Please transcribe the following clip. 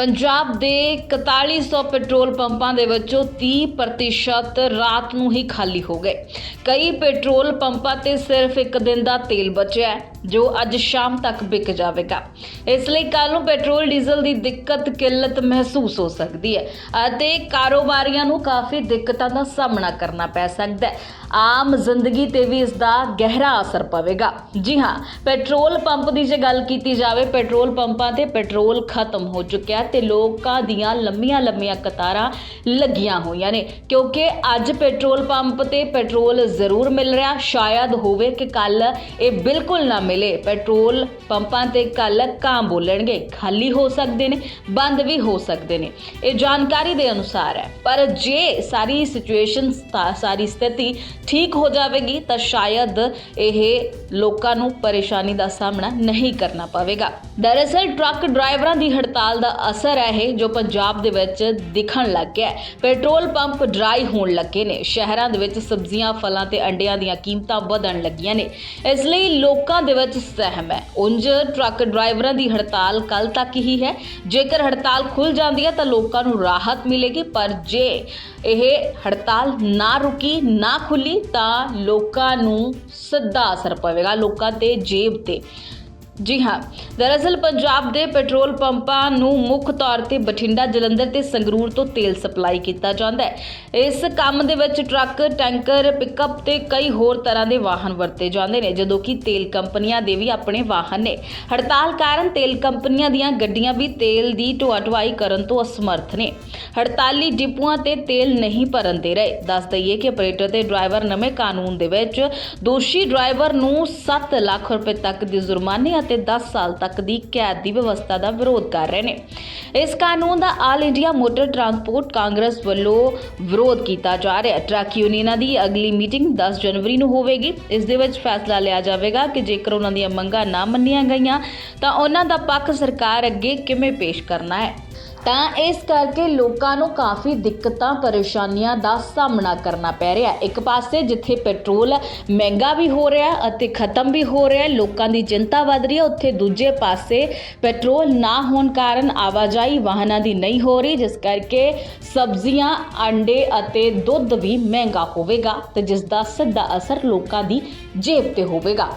ਪੰਜਾਬ ਦੇ 4100 ਪੈਟਰੋਲ ਪੰਪਾਂ ਦੇ ਵਿੱਚੋਂ 30% ਰਾਤ ਨੂੰ ਹੀ ਖਾਲੀ ਹੋ ਗਏ। ਕਈ ਪੈਟਰੋਲ ਪੰਪਾਂ ਤੇ ਸਿਰਫ ਇੱਕ ਦਿਨ ਦਾ ਤੇਲ ਬਚਿਆ ਜੋ ਅੱਜ ਸ਼ਾਮ ਤੱਕ ਵਿਕ ਜਾਵੇਗਾ। ਇਸ ਲਈ ਕੱਲ੍ਹ ਨੂੰ ਪੈਟਰੋਲ ਡੀਜ਼ਲ ਦੀ ਦਿੱਕਤ ਕਿੱਲਤ ਮਹਿਸੂਸ ਹੋ ਸਕਦੀ ਹੈ ਅਤੇ ਕਾਰੋਬਾਰੀਆਂ ਨੂੰ ਕਾਫੀ ਦਿੱਕਤਾਂ ਦਾ ਸਾਹਮਣਾ ਕਰਨਾ ਪੈ ਸਕਦਾ ਹੈ। ਆਮ ਜ਼ਿੰਦਗੀ ਤੇ ਵੀ ਇਸ ਦਾ ਗਹਿਰਾ ਅਸਰ ਪਵੇਗਾ। ਜੀ ਹਾਂ, ਪੈਟਰੋਲ ਪੰਪ ਦੀ ਜੇ ਗੱਲ ਕੀਤੀ ਜਾਵੇ, ਪੈਟਰੋਲ ਪੰਪਾਂ ਤੇ ਪੈਟਰੋਲ ਖਤਮ ਹੋ ਚੁੱਕਿਆ ਤੇ ਲੋਕਾਂ ਦੀਆਂ ਲੰਮੀਆਂ ਲੰਮੀਆਂ ਕਤਾਰਾਂ ਲੱਗੀਆਂ ਹੋਈਆਂ ਨੇ। ਕਿਉਂਕਿ ਅੱਜ ਪੈਟਰੋਲ ਪੰਪ ਤੇ ਪੈਟਰੋਲ ਜ਼ਰੂਰ ਮਿਲ ਰਿਹਾ। ਸ਼ਾਇਦ ਹੋਵੇ ਕਿ ਕੱਲ ਇਹ ਬਿਲਕੁਲ ਨਾ ਮਿਲੇ। ਪੈਟਰੋਲ ਪੰਪਾਂ ਤੇ ਕੱਲ ਕਾਂ ਬੋਲਣਗੇ। ਖਾਲੀ ਹੋ ਸਕਦੇ ਨੇ, ਬੰਦ ਵੀ ਹੋ ਸਕਦੇ ਨੇ। ਇਹ ਜਾਣਕਾਰੀ ਦੇ ਅਨੁਸਾਰ ਹੈ। ਪਰ ਜੇ ਸਾਰੀ ਸਿਚੁਏਸ਼ਨ ਸਾਰੀ ਸਥਿਤੀ ਠੀਕ ਹੋ ਜਾਵੇਗੀ, ਤਾਂ ਸ਼ਾਇਦ ਇਹ ਲੋਕਾਂ ਨੂੰ ਪਰੇਸ਼ਾਨੀ ਦਾ ਸਾਹਮਣਾ ਨਹੀਂ ਕਰਨਾ ਪਵੇਗਾ। ਦਰਅਸਲ ਟਰੱਕ ਡਰਾਈਵਰਾਂ ਦੀ ਹੜਤਾਲ ਦਾ ਅਸਰ ਹੈ ਇਹ ਜੋ ਪੰਜਾਬ ਦੇ ਵਿੱਚ ਦਿਖਣ ਲੱਗ ਗਿਆ ਪੈਟਰੋਲ ਪੰਪ ਡਰਾਈ ਹੋਣ ਲੱਗੇ ਨੇ। ਸ਼ਹਿਰਾਂ ਦੇ ਵਿੱਚ ਸਬਜ਼ੀਆਂ, ਫਲਾਂ ਤੇ ਅੰਡਿਆਂ ਦੀਆਂ ਕੀਮਤਾਂ ਵਧਣ ਲੱਗੀਆਂ ਨੇ। ਇਸ ਲਈ ਲੋਕਾਂ ਦੇ ਵਿੱਚ ਸਹਿਮ ਹੈ। ਉਂਝ ਟਰੱਕ ਡਰਾਈਵਰਾਂ ਦੀ ਹੜਤਾਲ ਕੱਲ ਤੱਕ ਹੀ ਹੈ। ਜੇਕਰ ਹੜਤਾਲ ਖੁੱਲ ਜਾਂਦੀ ਹੈ ਤਾਂ ਲੋਕਾਂ ਨੂੰ ਰਾਹਤ ਮਿਲੇਗੀ। ਪਰ ਜੇ ਇਹ ਹੜਤਾਲ ਨਾ ਰੁਕੀ, ਨਾ ਖੁੱਲੀ ਤਾਂ ਲੋਕਾਂ ਨੂੰ ਸਿੱਧਾ ਅਸਰ ਪਵੇਗਾ। ਲੋਕਾਂ ਤੇ ਜੇਬ ਤੇ ਜੀ ਹਾਂ, ਦਰਅਸਲ ਪੰਜਾਬ ਦੇ ਪੈਟਰੋਲ ਪੰਪਾਂ ਨੂੰ ਮੁੱਖ ਤੌਰ ਤੇ ਬਠਿੰਡਾ, ਜਲੰਧਰ ਤੇ ਸੰਗਰੂਰ ਤੋਂ ਤੇਲ ਸਪਲਾਈ ਕੀਤਾ ਜਾਂਦਾ ਹੈ। ਇਸ ਕੰਮ ਦੇ ਵਿੱਚ ਟਰੱਕ, ਟੈਂਕਰ, ਪਿਕਅਪ ਤੇ ਕਈ ਹੋਰ ਤਰ੍ਹਾਂ ਦੇ ਵਾਹਨ ਵਰਤੇ ਜਾਂਦੇ ਨੇ, ਜਦੋਂ ਕਿ ਤੇਲ ਕੰਪਨੀਆਂ ਦੇ ਵੀ ਆਪਣੇ ਵਾਹਨ ਨੇ। ਹੜਤਾਲ ਕਾਰਨ ਤੇਲ ਕੰਪਨੀਆਂ ਦੀਆਂ ਗੱਡੀਆਂ ਵੀ ਤੇਲ ਦੀ ਢੋਆ ਢੁਆਈ ਕਰਨ ਤੋਂ ਅਸਮਰਥ ਨੇ। ਹੜਤਾਲੀ ਡਿਪੂਆਂ ਤੇ ਤੇਲ ਨਹੀਂ ਭਰਨ ਦੇ ਰਹੇ। ਦੱਸ ਦਈਏ ਕਿ ਆਪਰੇਟਰ ਤੇ ਡਰਾਈਵਰ ਨਵੇਂ ਕਾਨੂੰਨ ਦੇ ਵਿੱਚ ਦੋਸ਼ੀ ਡਰਾਈਵਰ ਨੂੰ 7 ਲੱਖ ਰੁਪਏ ਤੱਕ ਦੇ ਜੁਰਮਾਨੇ ਅਤੇ 10 ਸਾਲ ਤੱਕ ਦੀ ਕੈਦ ਦੀ ਵਿਵਸਥਾ ਦਾ ਵਿਰੋਧ ਕਰ ਰਹੇ ਨੇ। ਇਸ ਕਾਨੂੰਨ ਦਾ All India Motor Transport Congress ਵੱਲੋਂ ਵਿਰੋਧ ਕੀਤਾ ਜਾ ਰਿਹਾ ਟਰੱਕ ਯੂਨੀਅਨਾਂ ਦੀ ਅਗਲੀ ਮੀਟਿੰਗ 10 ਜਨਵਰੀ ਨੂੰ ਹੋਵੇਗੀ। ਇਸ ਦੇ ਵਿੱਚ ਫੈਸਲਾ ਲਿਆ ਜਾਵੇਗਾ ਕਿ ਜੇਕਰ ਉਹਨਾਂ ਦੀਆਂ ਮੰਗਾਂ ਨਾ ਮੰਨੀਆਂ ਗਈਆਂ ਤਾਂ ਉਹਨਾਂ ਦਾ ਪੱਖ ਸਰਕਾਰ ਅੱਗੇ ਕਿਵੇਂ ਪੇਸ਼ ਕਰਨਾ ਹੈ। ਤਾਂ ਇਸ ਕਰਕੇ ਲੋਕਾਂ ਨੂੰ ਕਾਫੀ ਦਿੱਕਤਾਂ, ਪਰੇਸ਼ਾਨੀਆਂ ਦਾ ਸਾਹਮਣਾ ਕਰਨਾ ਪੈ ਰਿਹਾ। ਇੱਕ ਪਾਸੇ ਜਿੱਥੇ ਪੈਟਰੋਲ ਮਹਿੰਗਾ ਵੀ ਹੋ ਰਿਹਾ ਅਤੇ ਖਤਮ ਵੀ ਹੋ ਰਿਹਾ, ਲੋਕਾਂ ਦੀ ਚਿੰਤਾ ਵੱਧ ਰਹੀ ਹੈ। ਉੱਥੇ ਦੂਜੇ ਪਾਸੇ ਪੈਟਰੋਲ ਨਾ ਹੋਣ ਕਾਰਨ ਆਵਾਜਾਈ ਵਾਹਨਾਂ ਦੀ ਨਹੀਂ ਹੋ ਰਹੀ, ਜਿਸ ਕਰਕੇ ਸਬਜ਼ੀਆਂ ਅੰਡੇ ਅਤੇ ਦੁੱਧ ਵੀ ਮਹਿੰਗਾ ਹੋਵੇਗਾ ਤੇ ਜਿਸ ਦਾ ਸਿੱਧਾ ਅਸਰ ਲੋਕਾਂ ਦੀ ਜੇਬ ਤੇ ਹੋਵੇਗਾ।